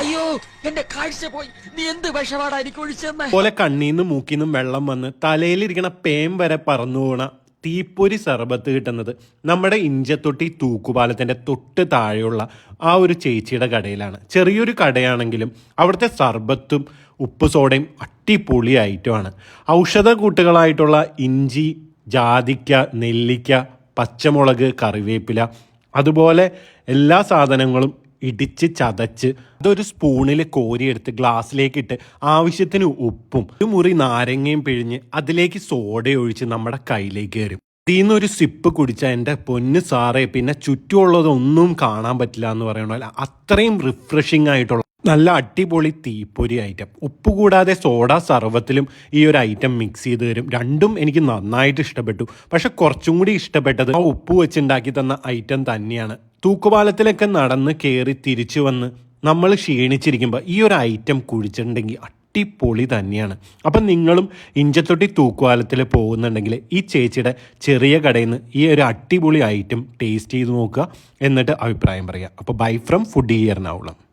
അയ്യോ എന്റെ കാഴ്ച പോയി. നീ എന്ത് വിഷപാടായിരിക്കും ഒഴിച്ചെന്ന്? പോലെ കണ്ണീന്നും മൂക്കിന്നും വെള്ളം വന്ന് തലയിലിരിക്കണ പേം വരെ പറന്നു പോണ തീപ്പൊരി സർബത്ത് കിട്ടുന്നത് നമ്മുടെ ഇഞ്ചത്തൊട്ടി തൂക്കുപാലത്തിന്റെ തൊട്ട് താഴെയുള്ള ആ ഒരു ചേച്ചിയുടെ കടയിലാണ്. ചെറിയൊരു കടയാണെങ്കിലും അവിടുത്തെ സർബത്തും ഉപ്പ് സോഡയും അട്ടിപ്പൊളി ഐറ്റമാണ് ഔഷധ കൂട്ടുകളായിട്ടുള്ള ഇഞ്ചി ജാതിക്ക നെല്ലിക്ക പച്ചമുളക് കറിവേപ്പില അതുപോലെ എല്ലാ സാധനങ്ങളും ഇടിച്ച് ചതച്ച് അതൊരു സ്പൂണിൽ കോരിയെടുത്ത് ഗ്ലാസ്സിലേക്ക് ഇട്ട് ആവശ്യത്തിന് ഉപ്പും ഒരു മുറി നാരങ്ങയും പിഴിഞ്ഞ് അതിലേക്ക് സോഡ ഒഴിച്ച് നമ്മുടെ കയ്യിലേക്ക് കയറും. ഇതിന്ന് ഒരു സിപ്പ് കുടിച്ച എന്റെ പൊന്ന് സാറേ പിന്നെ ചുറ്റുമുള്ളതൊന്നും കാണാൻ പറ്റില്ല എന്ന് പറയണല്ല അത്രയും റിഫ്രഷിംഗ് ആയിട്ടുള്ള നല്ല അടിപൊളി തീപ്പൊരി ഐറ്റം ഉപ്പ് കൂടാതെ സോഡ സർവത്തിലും ഈ ഒരു ഐറ്റം മിക്സ് ചെയ്ത് തരും. രണ്ടും എനിക്ക് നന്നായിട്ട് ഇഷ്ടപ്പെട്ടു. പക്ഷെ കുറച്ചും കൂടി ഇഷ്ടപ്പെട്ടത് ആ ഉപ്പ് വെച്ചുണ്ടാക്കി തന്ന ഐറ്റം തന്നെയാണ്. തൂക്കുപാലത്തിലൊക്കെ നടന്ന് കയറി തിരിച്ചു വന്ന് നമ്മൾ ക്ഷീണിച്ചിരിക്കുമ്പോൾ ഈ ഒരു ഐറ്റം കുഴിച്ചിട്ടുണ്ടെങ്കിൽ അടിപൊളി തന്നെയാണ്. അപ്പം നിങ്ങളും ഇഞ്ചത്തൊട്ടി തൂക്കുപാലത്തിൽ പോകുന്നുണ്ടെങ്കിൽ ഈ ചേച്ചിയുടെ ചെറിയ കടയിൽ നിന്ന് ഈ ഒരു അടിപൊളി ഐറ്റം ടേസ്റ്റ് ചെയ്ത് നോക്കുക. എന്നിട്ട് അഭിപ്രായം പറയുക. അപ്പോൾ ബൈ ഫ്രം ഫുഡ് എറണാകുളം